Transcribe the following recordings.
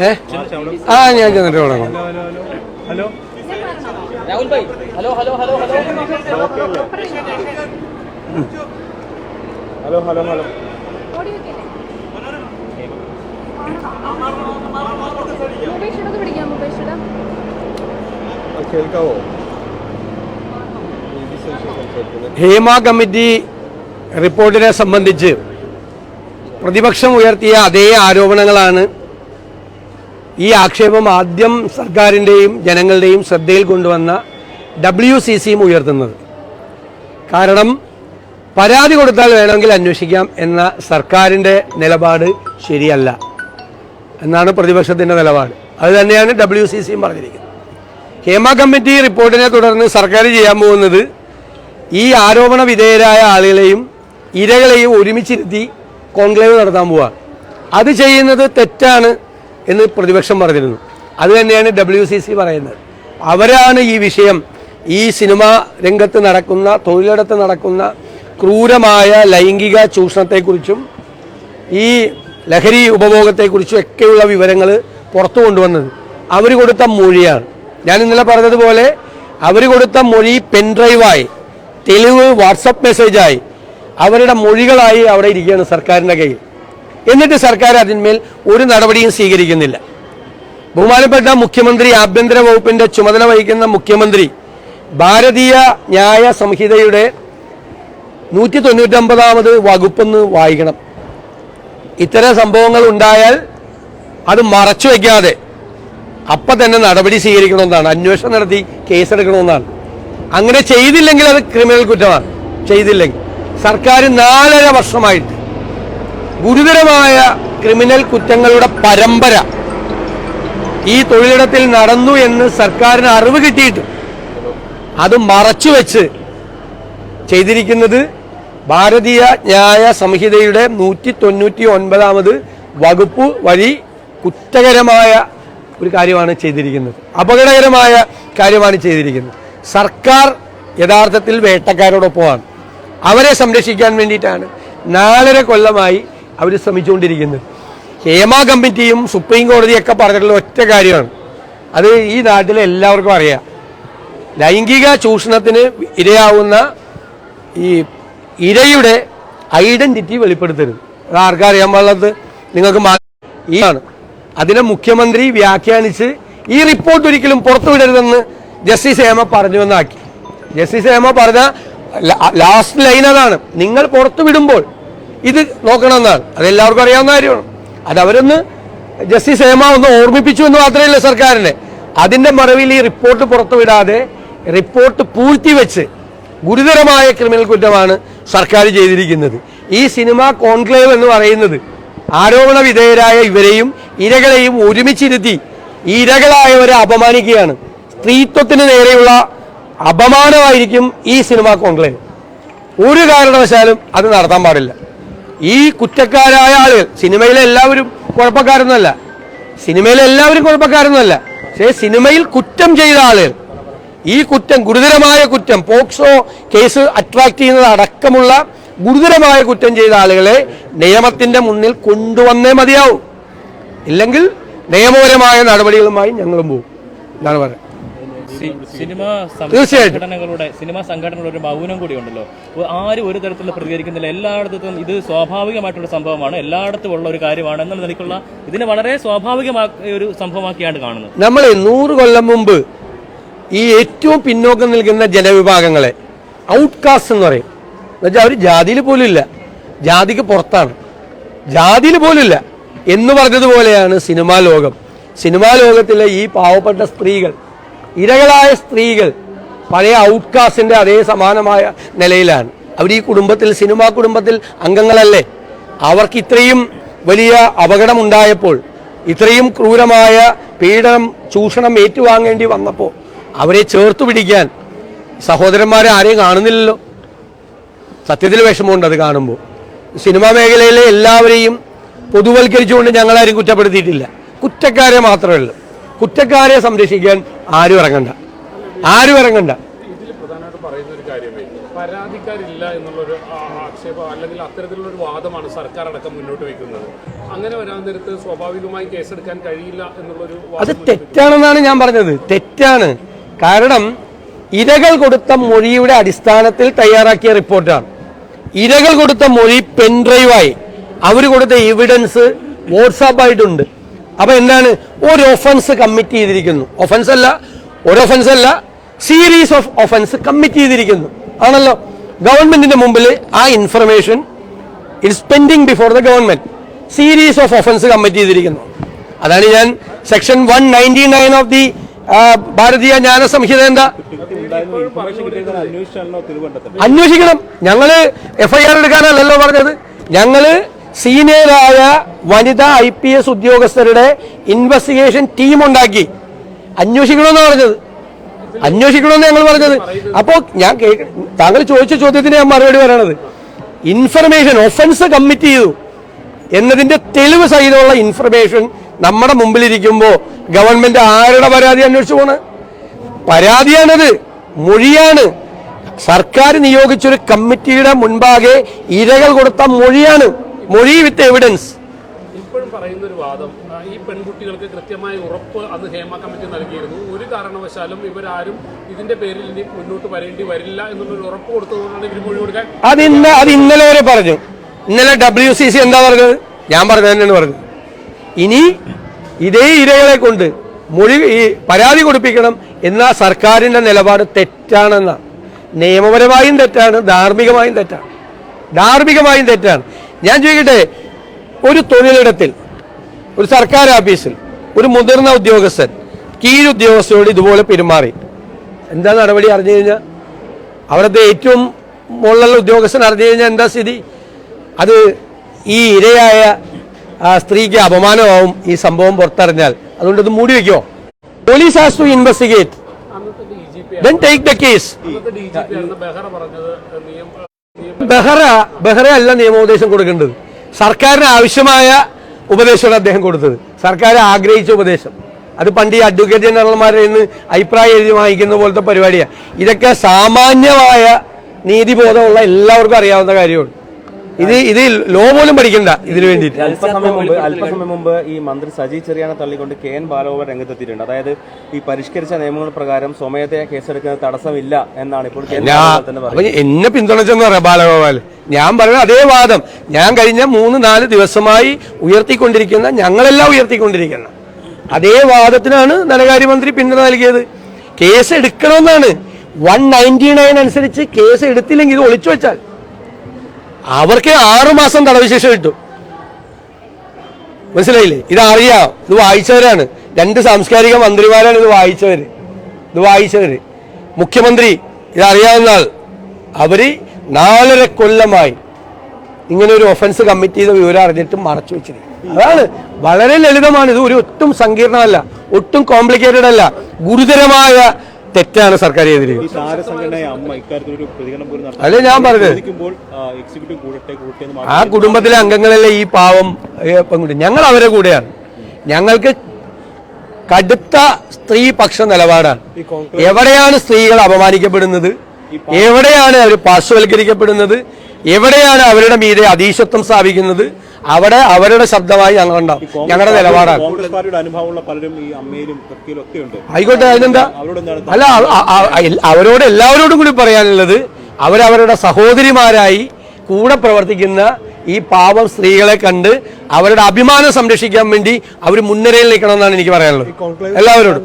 ഏ ആ ഞാൻ ചെന്നിട്ട് തുടങ്ങും. Hello Rahul bhai. Hello hello hello hello. Hello hello hello. കേൾക്കാവോ? ഹേമ കമ്മിറ്റി റിപ്പോർട്ടിനെ സംബന്ധിച്ച് പ്രതിപക്ഷം ഉയർത്തിയ അതേ ആരോപണങ്ങളാണ് ഈ ആക്ഷേപം ആദ്യം സർക്കാരിന്റെയും ജനങ്ങളുടെയും ശ്രദ്ധയിൽ കൊണ്ടുവന്ന ഡബ്ല്യു സി സിയും ഉയർത്തുന്നത്. കാരണം പരാതി കൊടുത്താൽ വേണമെങ്കിൽ അന്വേഷിക്കാം എന്ന സർക്കാരിന്റെ നിലപാട് ശരിയല്ല എന്നാണ് പ്രതിപക്ഷത്തിന്റെ നിലപാട്. അത് തന്നെയാണ് ഡബ്ല്യു സി സിയും പറഞ്ഞിരിക്കുന്നത്. ഹേമ കമ്മിറ്റി റിപ്പോർട്ടിനെ തുടർന്ന് സർക്കാർ ചെയ്യാൻ പോകുന്നത് ഈ ആരോപണ വിധേയരായ ആളുകളെയും ഇരകളെയും ഒരുമിച്ചിരുത്തി കോൺക്ലേവ് നടത്താൻ പോവുക അത് ചെയ്യുന്നത് തെറ്റാണ് എന്ന് പ്രതിപക്ഷം പറഞ്ഞിരുന്നു. അത് തന്നെയാണ് ഡബ്ല്യു സി സി പറയുന്നത്. അവരാണ് ഈ വിഷയം ഈ സിനിമാ രംഗത്ത് നടക്കുന്ന തൊഴിലിടത്ത് നടക്കുന്ന ക്രൂരമായ ലൈംഗിക ചൂഷണത്തെക്കുറിച്ചും ഈ ലഹരി ഉപഭോഗത്തെക്കുറിച്ചും ഒക്കെയുള്ള വിവരങ്ങൾ പുറത്തു കൊണ്ടുവന്നത് അവർ കൊടുത്ത മൊഴിയാണ്. ഞാൻ ഇന്നലെ പറഞ്ഞതുപോലെ അവർ കൊടുത്ത മൊഴി പെൻഡ്രൈവായി തെളിവ് വാട്സപ്പ് മെസ്സേജായി അവരുടെ മൊഴികളായി അവിടെ ഇരിക്കുകയാണ് സർക്കാരിന്റെ കയ്യിൽ. എന്നിട്ട് സർക്കാർ അതിന്മേൽ ഒരു നടപടിയും സ്വീകരിക്കുന്നില്ല. ബഹുമാനപ്പെട്ട മുഖ്യമന്ത്രി ആഭ്യന്തര വകുപ്പിന്റെ ചുമതല വഹിക്കുന്ന മുഖ്യമന്ത്രി ഭാരതീയ ന്യായ സംഹിതയുടെ നൂറ്റി തൊണ്ണൂറ്റൊമ്പതാമത് വകുപ്പൊന്ന് വായിക്കണം. ഇത്തരം സംഭവങ്ങൾ ഉണ്ടായാൽ അത് മറച്ചു വയ്ക്കാതെ അപ്പം തന്നെ നടപടി സ്വീകരിക്കണമെന്നാണ്. അന്വേഷണം നടത്തി കേസെടുക്കണമെന്നാണ്. അങ്ങനെ ചെയ്തില്ലെങ്കിൽ അത് ക്രിമിനൽ കുറ്റമാണ്. ചെയ്തില്ലെങ്കിൽ. സർക്കാർ നാലര വർഷമായിട്ട് ഗുരുതരമായ ക്രിമിനൽ കുറ്റങ്ങളുടെ പരമ്പര ഈ തൊഴിലിടത്തിൽ നടന്നു എന്ന് സർക്കാരിന് അറിവ് കിട്ടിയിട്ട് അത് മറച്ചുവെച്ച് ചെയ്തിരിക്കുന്നത് ഭാരതീയ ന്യായ സംഹിതയുടെ നൂറ്റി തൊണ്ണൂറ്റി ഒൻപതാമത് വകുപ്പ് വഴി കുറ്റകരമായ ഒരു കാര്യമാണ് ചെയ്തിരിക്കുന്നത്. അപകടകരമായ കാര്യമാണ് ചെയ്തിരിക്കുന്നത്. സർക്കാർ യഥാർത്ഥത്തിൽ വേട്ടക്കാരോടൊപ്പമാണ്. അവരെ സംരക്ഷിക്കാൻ വേണ്ടിയിട്ടാണ് നാലര കൊല്ലമായി അവർ ശ്രമിച്ചുകൊണ്ടിരിക്കുന്നത്. ഹേമ കമ്മിറ്റിയും സുപ്രീം കോടതിയൊക്കെ പറഞ്ഞിട്ടുള്ള ഒറ്റ കാര്യമാണ്. അത് ഈ നാട്ടിലെ എല്ലാവർക്കും അറിയാം. ലൈംഗിക ചൂഷണത്തിന് ഇരയാവുന്ന ഈ ഇരയുടെ ഐഡന്റിറ്റി വെളിപ്പെടുത്തരുത്. അത് ആർക്കറിയാൻ പാടുള്ളത് നിങ്ങൾക്ക് ഈ ആണ്. അതിനെ മുഖ്യമന്ത്രി വ്യാഖ്യാനിച്ച് ഈ റിപ്പോർട്ട് ഒരിക്കലും പുറത്തുവിടരുതെന്ന് ജസ്റ്റിസ് ഹേമ പറഞ്ഞുവെന്നാക്കി. ജസ്റ്റിസ് ഹേമ പറഞ്ഞ ലാസ്റ്റ് ലൈൻ അതാണ്. നിങ്ങൾ പുറത്തു വിടുമ്പോൾ ഇത് നോക്കണമെന്നാണ്. അതെല്ലാവർക്കും അറിയാവുന്ന കാര്യമാണ്. അത് അവരൊന്ന് ജസ്റ്റിസ് ഹേമ ഒന്ന് ഓർമ്മിപ്പിച്ചു എന്ന് മാത്രമല്ല സർക്കാരിനെ. അതിന്റെ മറവിൽ ഈ റിപ്പോർട്ട് പുറത്തു വിടാതെ റിപ്പോർട്ട് പൂഴ്ത്തിവെച്ച് ഗുരുതരമായ ക്രിമിനൽ കുറ്റമാണ് സർക്കാർ ചെയ്തിരിക്കുന്നത്. ഈ സിനിമ കോൺക്ലേവ് എന്ന് പറയുന്നത് ആരോപണ വിധേയരായ ഇവരെയും ഇരകളെയും ഒരുമിച്ചിരുത്തി ഇരകളായവരെ അപമാനിക്കുകയാണ്. സ്ത്രീത്വത്തിന് നേരെയുള്ള അപമാനമായിരിക്കും ഈ സിനിമ കോൺക്ലേവ്. ഒരു കാരണവശാലും അത് നടത്താൻ പാടില്ല. ഈ കുറ്റക്കാരായ ആളുകൾ സിനിമയിലെ എല്ലാവരും കുഴപ്പക്കാരൊന്നുമല്ല. സിനിമയിലെ എല്ലാവരും കുഴപ്പക്കാരൊന്നുമല്ല. പക്ഷേ സിനിമയിൽ കുറ്റം ചെയ്ത ആളുകൾ ഈ കുറ്റം ഗുരുതരമായ കുറ്റം പോക്സോ കേസ് അട്രാക്ട് ചെയ്യുന്നത് അടക്കമുള്ള ഗുരുതരമായ കുറ്റം ചെയ്ത ആളുകളെ നിയമത്തിന്റെ മുന്നിൽ കൊണ്ടുവന്നേ മതിയാവും. ഇല്ലെങ്കിൽ നിയമപരമായ നടപടികളുമായി ഞങ്ങളും പോകും. എന്നാണ് പറയുന്നത്. സിനിമ സംഘടനകളുടെ സിനിമ സംഘടനകളുടെ ഒരു മൗനം കൂടി ഉണ്ടല്ലോ. ആരും ഒരു തരത്തിലുള്ള പ്രതികരിക്കുന്നില്ല. എല്ലായിടത്തും ഇത് സ്വാഭാവികമായിട്ടുള്ള സംഭവമാണ്. എല്ലായിടത്തും ഉള്ള ഒരു കാര്യമാണ് എന്നുള്ള നിലയ്ക്കുള്ള ഇതിനെ വളരെ സ്വാഭാവികമായ ഒരു സംഭവമാക്കിയാണ് കാണുന്നത്. നമ്മൾ നൂറ് കൊല്ലം മുമ്പ് ഈ ഏറ്റവും പിന്നോക്കം നിൽക്കുന്ന ജനവിഭാഗങ്ങളെ ഔട്ട്കാസ്റ്റ് എന്ന് പറയും. എന്നുവെച്ചാൽ അവർ ജാതിയിൽ പോലും ഇല്ല. ജാതിക്ക് പുറത്താണ്. ജാതിയിൽ പോലും ഇല്ല. എന്ന് പറഞ്ഞതുപോലെയാണ് സിനിമാ ലോകം. സിനിമാ ലോകത്തിലെ ഈ പാവപ്പെട്ട സ്ത്രീകൾ ഇരകളായ സ്ത്രീകൾ പഴയ ഔട്ട്കാസ്റ്റിന്റെ അതേ സമാനമായ നിലയിലാണ്. അവർ ഈ കുടുംബത്തിൽ സിനിമാ കുടുംബത്തിൽ അംഗങ്ങളല്ലേ? അവർക്ക് ഇത്രയും വലിയ അപകടമുണ്ടായപ്പോൾ ഇത്രയും ക്രൂരമായ പീഡനം ചൂഷണം ഏറ്റുവാങ്ങേണ്ടി വന്നപ്പോൾ അവരെ ചേർത്ത് പിടിക്കാൻ സഹോദരന്മാരെ ആരെയും കാണുന്നില്ലല്ലോ. സത്യത്തിൽ വിഷമമുണ്ട് അത് കാണുമ്പോൾ. സിനിമാ മേഖലയിലെ എല്ലാവരെയും പൊതുവൽക്കരിച്ചുകൊണ്ട് ഞങ്ങളാരും കുറ്റപ്പെടുത്തിയിട്ടില്ല. കുറ്റക്കാരെ മാത്രമേ ഉള്ളൂ കുറ്റക്കാരെ സംരക്ഷിക്കാൻ ആരും ഇറങ്ങണ്ട. ആരും ഇറങ്ങണ്ട. പരാതിക്കാരില്ല എന്നുള്ളൊരു ആക്ഷേപം അല്ലെങ്കിൽ വാദമാണ് സർക്കാർ അടക്കം മുന്നോട്ട് വെക്കുന്നത്. അങ്ങനെ വരാൻ നേരത്ത് സ്വാഭാവികമായി കേസെടുക്കാൻ കഴിയില്ല എന്നുള്ളൊരു അത് തെറ്റാണെന്നാണ് ഞാൻ പറഞ്ഞത്. തെറ്റാണ്. കാരണം ഇരകൾ കൊടുത്ത മൊഴിയുടെ അടിസ്ഥാനത്തിൽ തയ്യാറാക്കിയ റിപ്പോർട്ടാണ്. ഇരകൾ കൊടുത്ത മൊഴി പെൻഡ്രൈവായി അവർ കൊടുത്ത എവിഡൻസ് വാട്സാപ്പായിട്ടുണ്ട്. അപ്പൊ എന്താണ്? ഒരു ഒഫൻസ് കമ്മിറ്റ് ചെയ്തിരിക്കുന്നു. ഒഫൻസ് അല്ല ഒരു ഒഫൻസ് അല്ല സീരീസ് ഓഫ് ഒഫൻസ് കമ്മിറ്റ് ചെയ്തിരിക്കുന്നു. ആണല്ലോ? ഗവൺമെന്റിന്റെ മുമ്പിൽ ആ information it's pending before the government series of offence commit ചെയ്തിരിക്കുന്നു. അതാണ് ഞാൻ section one ninety nine of the Bharatiya Nyaya Sanhita എന്താ? അന്വേഷിക്കണം. ഞങ്ങൾ എഫ്ഐആർ എടുക്കാനല്ലല്ലോ പറഞ്ഞത്. ഞങ്ങൾ സീനിയറായ വനിതാ ഐ പി എസ് ഉദ്യോഗസ്ഥരുടെ ഇൻവെസ്റ്റിഗേഷൻ ടീം ഉണ്ടാക്കി. അന്വേഷിക്കണമെന്നാണ് പറഞ്ഞത്. അന്വേഷിക്കണമെന്ന് ഞങ്ങൾ പറഞ്ഞത്. അപ്പോൾ ഞാൻ താങ്കൾ ചോദിച്ച ചോദ്യത്തിന് ഞാൻ മറുപടി പറയണത്. ഇൻഫർമേഷൻ ഒഫൻസ് കമ്മിറ്റ് ചെയ്തു. എന്നതിന്റെ തെളിവ് സഹിതമുള്ള ഇൻഫർമേഷൻ നമ്മുടെ മുമ്പിലിരിക്കുമ്പോൾ ഗവൺമെന്റ് ആരുടെ പരാതി അന്വേഷിച്ചു പോണ്? പരാതിയാണത്. മൊഴിയാണ്. സർക്കാർ നിയോഗിച്ചൊരു കമ്മിറ്റിയുടെ മുൻപാകെ ഇരകൾ കൊടുത്ത മൊഴിയാണ്. മൊഴി വിത്ത് എവിഡൻസ് ഇപ്പോഴും പറയുന്ന ഒരു വാദം ഈ പെൺകുട്ടികൾക്ക് കൃത്യമായ ഉറപ്പ് അന്ന് ഹേമ കമ്മിറ്റി നൽകിയിരുന്നു. ഒരു കാരണവശാലും ഇവരാരും ഇതിന്റെ പേരിൽ ഇനി മുന്നോട്ട് വരേണ്ടി വരില്ല എന്നുള്ളൊരു ഉറപ്പ് കൊടുത്തതുകൊണ്ടാണ് ഇവർ മൊഴി കൊടുക്കാൻ അത് ഇന്ന അത് ഇന്നലെ വരെ പറഞ്ഞു. ഇന്നലെ ഡബ്ല്യു സി സി എന്താ പറഞ്ഞത്? ഞാൻ പറഞ്ഞു തന്നെയാണ് പറഞ്ഞത്. ഇനി ഇതേ ഇരകളെ കൊണ്ട് മൊഴി ഈ പരാതി കൊടുപ്പിക്കണം എന്ന സർക്കാരിന്റെ നിലപാട് തെറ്റാണെന്ന. നിയമപരമായും തെറ്റാണ് ധാർമ്മികമായും തെറ്റാണ്. ധാർമ്മികമായും തെറ്റാണ്. ഞാൻ ചോദിക്കട്ടെ ഒരു തൊഴിലിടത്തിൽ ഒരു സർക്കാർ ഓഫീസിൽ ഒരു മുതിർന്ന ഉദ്യോഗസ്ഥൻ കീഴുദ്യോഗസ്ഥയോട് ഇതുപോലെ പെരുമാറി. എന്താ നടപടി അറിഞ്ഞു കഴിഞ്ഞാൽ അവിടുത്തെ ഏറ്റവും മുകളിലുള്ള ഉദ്യോഗസ്ഥൻ അറിഞ്ഞു കഴിഞ്ഞാൽ എന്താ സ്ഥിതി? അത് ഈ ഇരയായ സ്ത്രീക്ക് അപമാനമാവും ഈ സംഭവം പുറത്തറിഞ്ഞാൽ. അതുകൊണ്ട് ഇത് മൂടി വെക്കോ. Police has to investigate then take the case Behera Behera അല്ല നിയമോപദേശം കൊടുക്കേണ്ടത്. സർക്കാരിന് ആവശ്യമായ ഉപദേശമാണ് അദ്ദേഹം കൊടുത്തത്. സർക്കാർ ആഗ്രഹിച്ച ഉപദേശം. അത് പണ്ട് ഈ അഡ്വക്കേറ്റ് ജനറൽമാരിൽ നിന്ന് അഭിപ്രായം എഴുതി വാങ്ങിക്കുന്ന പോലത്തെ പരിപാടിയാണ് ഇതൊക്കെ സാമാന്യമായ നീതിബോധമുള്ള എല്ലാവർക്കും അറിയാവുന്ന കാര്യമാണ്. ഇത് ഇത് ലോ പോലും പഠിക്കണ്ട ഇതിനു വേണ്ടിയിട്ട്. അല്പസമയം മുമ്പ് അല്പസമയം മുമ്പ് ഈ മന്ത്രി സജി ചെറിയാനെ തള്ളിക്കൊണ്ട് കെ എൻ ബാലഗോപാൽ രംഗത്തെത്തിയിട്ടുണ്ട്. അതായത് ഈ പരിഷ്കരിച്ച നിയമങ്ങൾ പ്രകാരം സ്വമയത്തെ കേസെടുക്കുന്ന തടസ്സമില്ല എന്നാണ് ഇപ്പോൾ എന്നെ പിന്തുണച്ചെന്ന് പറയാം ബാലഗോപാൽ. ഞാൻ പറയുന്നത് അതേ വാദം. ഞാൻ കഴിഞ്ഞ മൂന്ന് നാല് ദിവസമായി ഉയർത്തിക്കൊണ്ടിരിക്കുന്ന ഞങ്ങളെല്ലാം ഉയർത്തിക്കൊണ്ടിരിക്കുന്ന അതേ വാദത്തിനാണ് ധനകാര്യമന്ത്രി പിന്തുണ നൽകിയത്. കേസ് എടുക്കണമെന്നാണ് വൺ നയന്റി നയൻ അനുസരിച്ച് കേസ് എടുത്തില്ലെങ്കിൽ ഇത് ഒളിച്ചു വെച്ചാൽ അവർക്ക് ആറുമാസം തടവ് ശിക്ഷ കിട്ടും. മനസ്സിലായില്ലേ? ഇത് അറിയാം ഇത് വായിച്ചവരാണ്. രണ്ട് സാംസ്കാരിക മന്ത്രിമാരാണ് ഇത് വായിച്ചവര്. ഇത് വായിച്ചവര്. മുഖ്യമന്ത്രി ഇതറിയാവുന്ന ആൾ അവർ നാലര കൊല്ലമായി ഇങ്ങനെ ഒരു ഒഫൻസ് കമ്മിറ്റ് ചെയ്ത വിവരം അറിഞ്ഞിട്ട് മറച്ചു വെച്ചിരിക്കും അതാണ് വളരെ ലളിതമാണ്. ഇത് ഒരു ഒട്ടും സങ്കീർണമല്ല ഒട്ടും കോംപ്ലിക്കേറ്റഡ് അല്ല. ഗുരുതരമായ തെറ്റാണ് സർക്കാർ ചെയ്തിരിക്കുന്നത്. നടത്തി ഞാൻ പറഞ്ഞത്? ആ കുടുംബത്തിലെ അംഗങ്ങളല്ലേ ഈ പാവം പെൺകുട്ടി? ഞങ്ങൾ അവരെ കൂടെയാണ്. ഞങ്ങൾക്ക് കടുത്ത സ്ത്രീപക്ഷ നിലപാടാണ്. എവിടെയാണ് സ്ത്രീകൾ അപമാനിക്കപ്പെടുന്നത്? എവിടെയാണ് അവർ പാർശ്വവൽക്കരിക്കപ്പെടുന്നത്? എവിടെയാണ് അവരുടെ മീതെ അതീശത്വം സ്ഥാപിക്കുന്നത്? അവിടെ അവരുടെ ശബ്ദമായി ഞങ്ങൾ ഉണ്ടാവും ഞങ്ങളുടെ നിലപാടാണ്. കോൺഗ്രസ് അനുഭവമുള്ള പലരും ഈ അമ്മയിലും തൃപ്തിയിലും ഉണ്ട്. ആയിക്കോട്ടെ അതിനെന്താ? അവരോട് എന്താണ് അല്ല അവരോട് എല്ലാവരോടും കൂടി പറയാനുള്ളത് അവരവരുടെ സഹോദരിമാരായി കൂടെ പ്രവർത്തിക്കുന്ന ഈ പാവം സ്ത്രീകളെ കണ്ട് അവരുടെ അഭിമാനം സംരക്ഷിക്കാൻ വേണ്ടി അവർ മുൻനിരയിൽ നിൽക്കണമെന്നാണ് എനിക്ക് പറയാനുള്ളത്. എല്ലാവരോടും.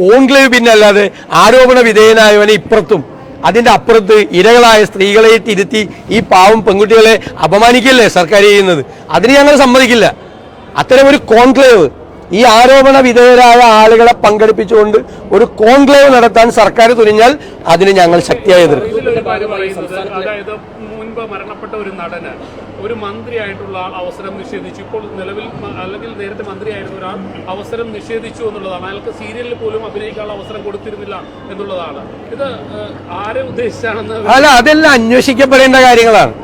കോൺക്ലേവ് പിന്നെ അല്ലാതെ ആരോപണ വിധേയനായവനെ ഇപ്പുറത്തും അതിന്റെ അപ്പുറത്ത് ഇരകളായ സ്ത്രീകളെ തിരുത്തി ഈ പാവം പെൺകുട്ടികളെ അപമാനിക്കല്ലേ സർക്കാർ ചെയ്യുന്നത്? അതിന് ഞങ്ങൾ സമ്മതിക്കില്ല. അത്തരം ഒരു കോൺക്ലേവ് ഈ ആരോപണ വിധേയരായ ആളുകളെ പങ്കെടുപ്പിച്ചുകൊണ്ട് ഒരു കോൺക്ലേവ് നടത്താൻ സർക്കാർ തുനിഞ്ഞാൽ അതിന് ഞങ്ങൾ ശക്തിയായി എതിർക്കും. ഒരു മന്ത്രിയായിട്ടുള്ള ആൾ അവസരം നിഷേധിച്ചു. ഇപ്പോൾ നിലവിൽ അല്ലെങ്കിൽ നേരത്തെ മന്ത്രിയായിരുന്ന ഒരാൾ അവസരം നിഷേധിച്ചു എന്നുള്ളതാണ്. അയാൾക്ക് സീരിയലിൽ പോലും അഭിനയിക്കാനുള്ള അവസരം കൊടുത്തിരുന്നില്ല എന്നുള്ളതാണ്. ഇത് ആരെ ഉദ്ദേശിച്ചാണെന്ന് അല്ല അതെല്ലാം അന്വേഷിക്കപ്പെടേണ്ട കാര്യങ്ങളാണ്.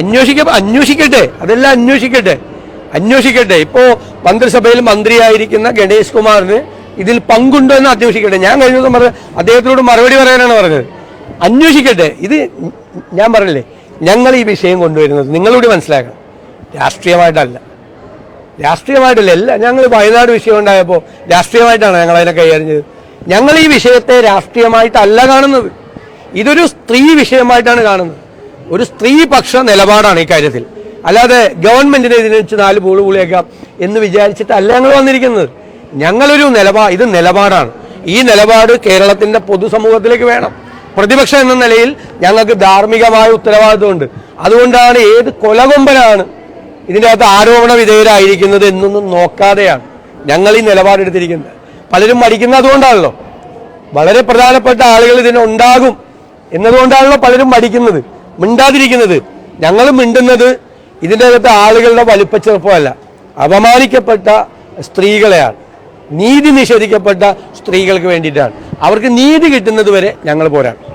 അന്വേഷിക്ക അന്വേഷിക്കട്ടെ. അതെല്ലാം അന്വേഷിക്കട്ടെ. അന്വേഷിക്കട്ടെ. ഇപ്പോ മന്ത്രിസഭയിൽ മന്ത്രിയായിരിക്കുന്ന ഗണേഷ് കുമാറിന് ഇതിൽ പങ്കുണ്ടോ എന്ന് അന്വേഷിക്കട്ടെ. ഞാൻ കഴിഞ്ഞ ദിവസം പറഞ്ഞ അദ്ദേഹത്തിനോട് മറുപടി പറയാനാണ് പറഞ്ഞത്. അന്വേഷിക്കട്ടെ. ഇത് ഞാൻ പറഞ്ഞില്ലേ ഞങ്ങൾ ഈ വിഷയം കൊണ്ടുവരുന്നത് നിങ്ങളൂടി മനസ്സിലാക്കണം. രാഷ്ട്രീയമായിട്ടല്ല. രാഷ്ട്രീയമായിട്ടല്ല എല്ലാം. ഞങ്ങൾ വയനാട് വിഷയം ഉണ്ടായപ്പോൾ രാഷ്ട്രീയമായിട്ടാണ് ഞങ്ങൾ അതിനെ കൈകാര്യം ഞങ്ങൾ ഈ വിഷയത്തെ രാഷ്ട്രീയമായിട്ടല്ല കാണുന്നത്. ഇതൊരു സ്ത്രീ വിഷയമായിട്ടാണ് കാണുന്നത്. ഒരു സ്ത്രീ പക്ഷ നിലപാടാണ് ഈ കാര്യത്തിൽ. അല്ലാതെ ഗവൺമെന്റിനെ ഇതിനെ വെച്ച് നാല് പൂൾ പൂളിയേക്കാം എന്ന് വിചാരിച്ചിട്ടല്ല ഞങ്ങൾ വന്നിരിക്കുന്നത്. ഞങ്ങളൊരു നിലപാട് ഇത് നിലപാടാണ്. ഈ നിലപാട് കേരളത്തിന്റെ പൊതുസമൂഹത്തിലേക്ക് വേണം. പ്രതിപക്ഷം എന്ന നിലയിൽ ഞങ്ങൾക്ക് ധാർമ്മികമായ ഉത്തരവാദിത്വമുണ്ട്. അതുകൊണ്ടാണ് ഏത് കൊലകൊമ്പനാണ് ഇതിന്റെ അകത്ത് ആരോപണ വിധേയരായിരിക്കുന്നത് എന്നൊന്നും നോക്കാതെയാണ് ഞങ്ങൾ ഈ നിലപാടെടുത്തിരിക്കുന്നത്. പലരും മടിക്കുന്നത് അതുകൊണ്ടാണല്ലോ. വളരെ പ്രധാനപ്പെട്ട ആളുകൾ ഇതിനുണ്ടാകും എന്നതുകൊണ്ടാണല്ലോ പലരും മടിക്കുന്നത് മിണ്ടാതിരിക്കുന്നത്. ഞങ്ങൾ മിണ്ടുന്നത് ഇതിന്റെ അകത്ത് ആളുകളുടെ വലിപ്പച്ചെറുപ്പമല്ല അപമാനിക്കപ്പെട്ട സ്ത്രീകളെയാണ്. നീതി നിഷേധിക്കപ്പെട്ട സ്ത്രീകൾക്ക് വേണ്ടിയിട്ടാണ്. അവർക്ക് നീതി കിട്ടുന്നത് വരെ ഞങ്ങൾ പോരാടും